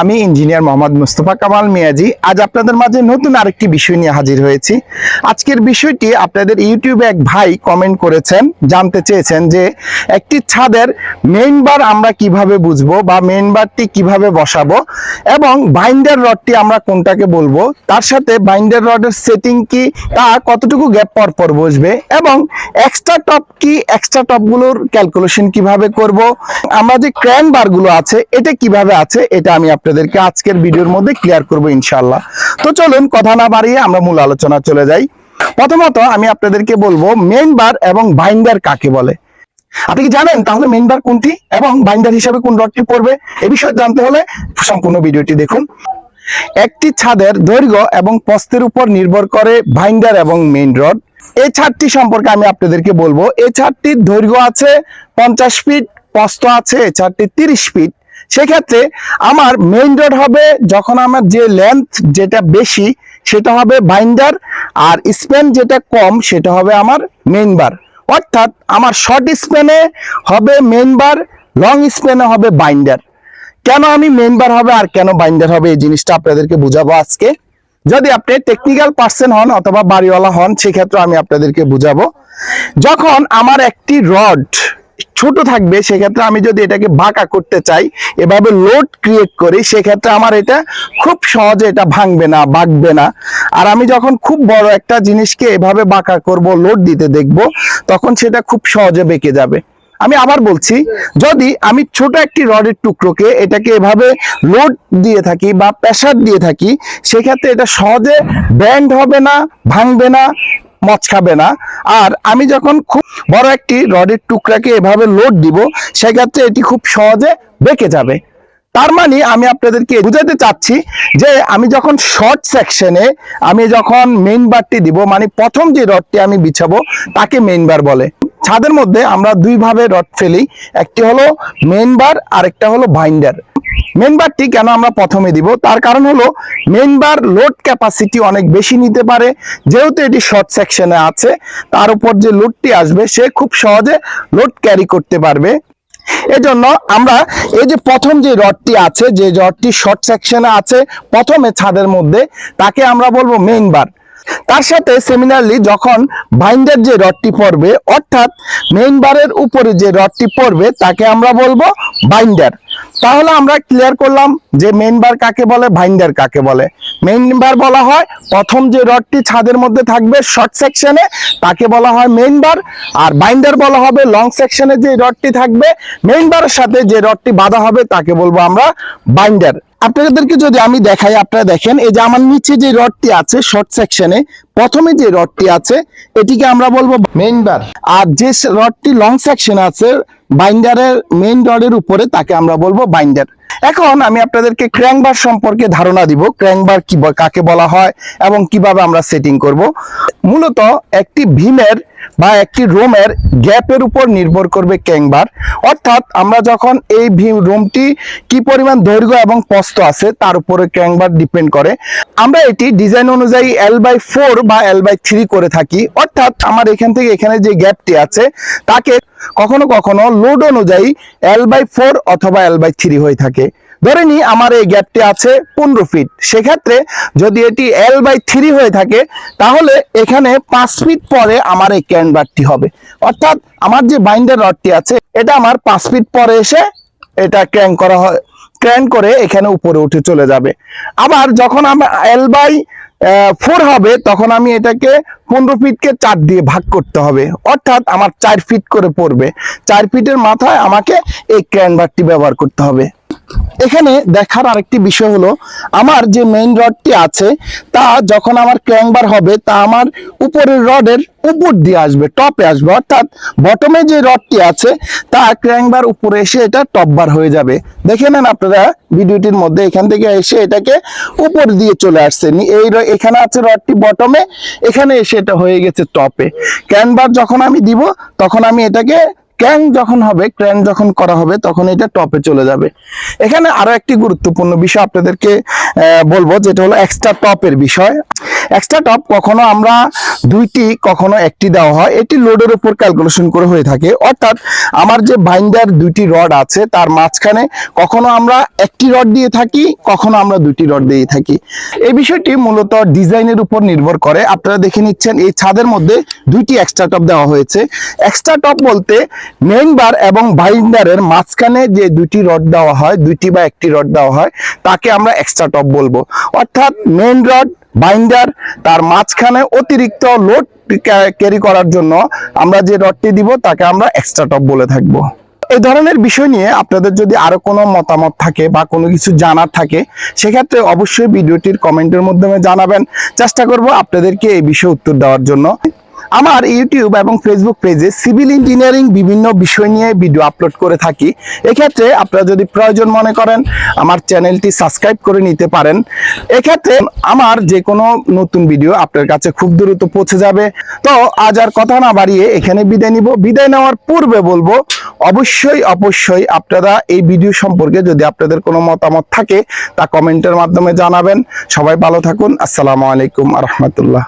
আমি ইঞ্জিনিয়ার মোহাম্মদ মুস্তফা কামাল মিয়াজি। আজ আপনাদের মাঝে নতুন আরেকটি বিষয় নিয়ে হাজির হয়েছি। আজকের বিষয়টি আপনাদের ইউটিউবে এক ভাই কমেন্ট করেছেন, জানতে চেয়েছেন যে একটি ছাদের মেইন বার আমরা কীভাবে বুঝব বা মেইন বারটি কীভাবে বসাবো এবং বাইন্ডার রডটি আমরা কোনটাকে বলব, তার সাথে বাইন্ডার রডের সেটিং কি, তা কতটুকু গ্যাপ পর পর বসবে এবং এক্সট্রা টপ কি এক্সট্রা টপগুলোর ক্যালকুলেশন কীভাবে করব, আমরা যে ক্র্যান বারগুলো আছে, এটা কীভাবে আছে, এটা আমি আপনাদেরকে আজকের ভিডিওর মধ্যে ক্লিয়ার করব ইনশাআল্লাহ। তো চলুন কথা না বাড়িয়ে আমরা মূল আলোচনা চলে যাই। প্রথমত আমি আপনাদেরকে বলব মেইন বার এবং বাইন্ডার কাকে বলে? আপনি কি জানেন তাহলে মেইন বার কোনটি এবং বাইন্ডার হিসাবে কোন রডটি পড়বে? এ বিষয়ে জানতে হলে সম্পূর্ণ ভিডিওটি দেখুন। একটি ছাদের দৈর্ঘ্য এবং প্রস্থের উপর নির্ভর করে বাইন্ডার এবং মেইন রড এই ছাদটি সম্পর্কে আমি আপনাদেরকে বলব এই ছাদটির দৈর্ঘ্য আছে পঞ্চাশ ফিট প্রস্থ আছে এই ছাদটি তিরিশ ফিট সেক্ষেত্রে আমার মেইন রড হবে যখন আমার যে লেন্থ যেটা বেশি, সেটা হবে বাইন্ডার আর স্প্যান যেটা কম, সেটা হবে আমার মেইন বার অর্থাৎ আমার শর্ট স্প্যানে হবে মেইন বার লং স্প্যানে হবে বাইন্ডার কেন আমি মেইন বার হবে আর কেন বাইন্ডার হবে, এই জিনিসটা আপনাদেরকে বুঝাবো আজকে। যদি আপনি টেকনিক্যাল পার্সন হন অথবা বাড়িওয়ালা হন, সেক্ষেত্রে আমি আপনাদেরকে বুঝাবো। যখন আমার একটি রড ছোট থাকবে, সেক্ষেত্রে আমি যদি এটাকে বাঁকা করতে চাই, এভাবে লোড ক্রিয়েট করি, সেক্ষেত্রে আমার এটা খুব সহজে এটা ভাঙবে না, বাঁকবে না। আর আমি যখন খুব বড় একটা জিনিসকে এভাবে বাঁকা করব লোড দিতে দেখব, তখন সেটা খুব সহজে বেঁকে যাবে। আমি আবার বলছি, যদি আমি ছোট একটি রডের টুকরোকে এটাকে এভাবে লোড দিয়ে থাকি বা প্রেসার দিয়ে থাকি, সেক্ষেত্রে এটা সহজে ব্যান্ড হবে না, ভাঙবে না মচকাবে না। আর আমি যখন খুব বড় একটি রডের টুকরাকে এভাবে লোড দিব সেক্ষেত্রে এটি খুব সহজে বেঁকে যাবে। তার মানে আমি আপনাদেরকে বুঝাতে চাচ্ছি যে আমি যখন শর্ট সেকশনে আমি যখন মেইন বারটি দিব মানে প্রথম যে রডটি আমি বিছাবো, তাকে মেইন বার বলে। ছাদের মধ্যে আমরা দুই ভাবে রড ফেলি। একটি হলো মেইন বার আরেকটা হলো বাইন্ডার মেইন বারটি কেন আমরা প্রথমে দিব? তার কারণ হলো মেইন বার লোড ক্যাপাসিটি অনেক বেশি নিতে পারে। যেহেতু এটি শর্ট সেকশনে আছে, তার উপর যে লোডটি আসবে, সে খুব সহজে লোড ক্যারি করতে পারবে। এজন্য আমরা এই যে প্রথম যে রডটি আছে, যে রডটি শর্ট সেকশনে আছে, প্রথমে ছাদের মধ্যে, তাকে আমরা বলব মেইন বার তার সাথে সেমিনারলি যখন বাইন্ডার যে রডটি পড়বে অর্থাৎ মেইন বারের উপরে যে রডটি পড়বে তাকে আমরা বলব বাইন্ডার তাহলে আমরা ক্লিয়ার করলাম যে মেইন বার কাকে বলে? বাইন্ডার কাকে বলে? মেইন বার বলা হয় প্রথম যে রডটি ছাদের মধ্যে থাকবে শর্ট সেকশনে তাকে বলা হয় মেইন বার আর বাইন্ডার বলা হবে লং সেকশনে যে রডটি থাকবে মেইন বারের সাথে যে রডটি বাঁধা হবে, তাকে বলব আমরা বাইন্ডার আপনাদেরকে যদি আমি দেখাই, আপনারা দেখেন, এই যে আমার নিচে যে রডটি আছে শর্ট সেকশনে প্রথমে যে রডটি আছে এটিকে আমরা বলব মেইন বার আর যে রডটি লং সেকশন আছে বাইন্ডারের মেইন রডের উপরে তাকে আমরা বলব বাইন্ডার এখন আমি আপনাদেরকে ক্র্যাংবার সম্পর্কে ধারণা দিব ক্র্যাংবার কি কাকে বলা হয় এবং কীভাবে আমরা সেটিং করব। মূলত একটি ভীমের বা একটি রোমের গ্যাপের উপর নির্ভর করবে ক্যাংবার অর্থাৎ আমরা যখন এই ভীম রোমটি কি পরিমাণ দৈর্ঘ্য এবং প্রস্থ আছে তার উপরে ক্যাংবার ডিপেন্ড করে। আমরা এটি ডিজাইন অনুযায়ী এল বাই ফোর বা এল বাই থ্রি করে থাকি। অর্থাৎ আমার এখান থেকে এখানে যে গ্যাপটি আছে, তাকে কখনো কখনো লোড অনুযায়ী এল বাই ফোর অথবা এল বাই থ্রি হয়ে থাকে। ধরে নি আমার এই গ্যাপটি আছে পনেরো ফিট সেক্ষেত্রে যদি এটি এল বাই থ্রি হয়ে থাকে, তাহলে এখানে পাঁচ ফিট পরে আমার এই ক্যানবারটি হবে। অর্থাৎ আমার যে বাইন্ডার রডটি আছে, এটা আমার পাঁচ ফিট পরে এসে এটা ক্র্যাঙ্ক করা হয় ক্র্যাঙ্ক করে এখানে উপরে উঠে চলে যাবে। আবার যখন আমার এল বাই ফোর হবে, তখন আমি এটাকে পনেরো ফিটকে চার দিয়ে ভাগ করতে হবে। অর্থাৎ আমার চার ফিট করে পড়বে। চার ফিটের মাথায় আমাকে এই ক্যানভারটি ব্যবহার করতে হবে। এখানে দেখার আরেকটি বিষয় হলো, আমার যে মেইন রডটি আছে, তা যখন আমার ক্র্যাংবার হবে, তা আমার উপরের রডের উপর দিয়ে আসবে টপে আসবে। অর্থাৎ বটমে যে রডটি আছে, তা ক্র্যাংবার উপরে এসে এটা টপবার হয়ে যাবে। দেখে নেন আপনারা ভিডিওটির মধ্যে, এখান থেকে এসে এটাকে উপর দিয়ে চলে আসছে। এই এখানে আছে রডটি বটমে এখানে এসে এটা হয়ে গেছে টপে ক্র্যানবার যখন আমি দিব, তখন আমি এটাকে ক্র্যাং যখন হবে ক্র্যাং যখন করা হবে, তখন এটা টপে চলে যাবে। এখানে আরও একটি গুরুত্বপূর্ণ বিষয় আপনাদেরকে বলব, যেটা হলো এক্সট্রা টপের বিষয়। এক্সট্রা টপ কখনো আমরা দুইটি, কখনো একটি দেওয়া হয়। এটি লোডের উপর ক্যালকুলেশন করে হয়ে থাকে। অর্থাৎ আমার যে বাইন্ডার দুইটি রড আছে, তার মাঝখানে কখনো আমরা একটি রড দিয়ে থাকি, কখনো আমরা দুইটি রড দিয়ে থাকি। এই বিষয়টি মূলত ডিজাইনের উপর নির্ভর করে। আপনারা দেখে নিচ্ছেন, এই ছাদের মধ্যে দুইটি এক্সট্রা টপ দেওয়া হয়েছে। এক্সট্রা টপ বলতে মেইন বার এবং বাইন্ডারের মাঝখানে যে দুটি রড দেওয়া হয়, দুইটি বা একটি রড দেওয়া হয়, তাকে আমরা এক্সট্রা টপ বলব। অর্থাৎ মেইন রড বাইন্ডার তার মাঝখানে অতিরিক্ত লোড ক্যারি করার জন্য আমরা যে রডটি দিব, তাকে আমরা এক্সট্রা টপ বলে থাকব। এই ধরনের বিষয় নিয়ে আপনাদের যদি আরও কোনো মতামত থাকে বা কোনো কিছু জানার থাকে, সেক্ষেত্রে অবশ্যই ভিডিওটির কমেন্টের মাধ্যমে জানাবেন। চেষ্টা করব আপনাদেরকে এই বিষয়ে উত্তর দেওয়ার জন্য। আমার ইউটিউব এবং ফেসবুক পেজে সিভিল ইঞ্জিনিয়ারিং বিভিন্ন বিষয় নিয়ে ভিডিও আপলোড করে থাকি। এক্ষেত্রে আপনারা যদি প্রয়োজন মনে করেন, আমার চ্যানেলটি সাবস্ক্রাইব করে নিতে পারেন। এক্ষেত্রে আমার যে কোনো নতুন ভিডিও আপনার কাছে খুব দ্রুত পৌঁছে যাবে। তো আজ আর কথা না বাড়িয়ে এখানে বিদায় নিব। বিদায় নেওয়ার পূর্বে বলব, অবশ্যই অবশ্যই আপনারা এই ভিডিও সম্পর্কে যদি আপনাদের কোনো মতামত থাকে, তা কমেন্টের মাধ্যমে জানাবেন। সবাই ভালো থাকুন। আসসালামু আলাইকুম রহমতুল্লাহ।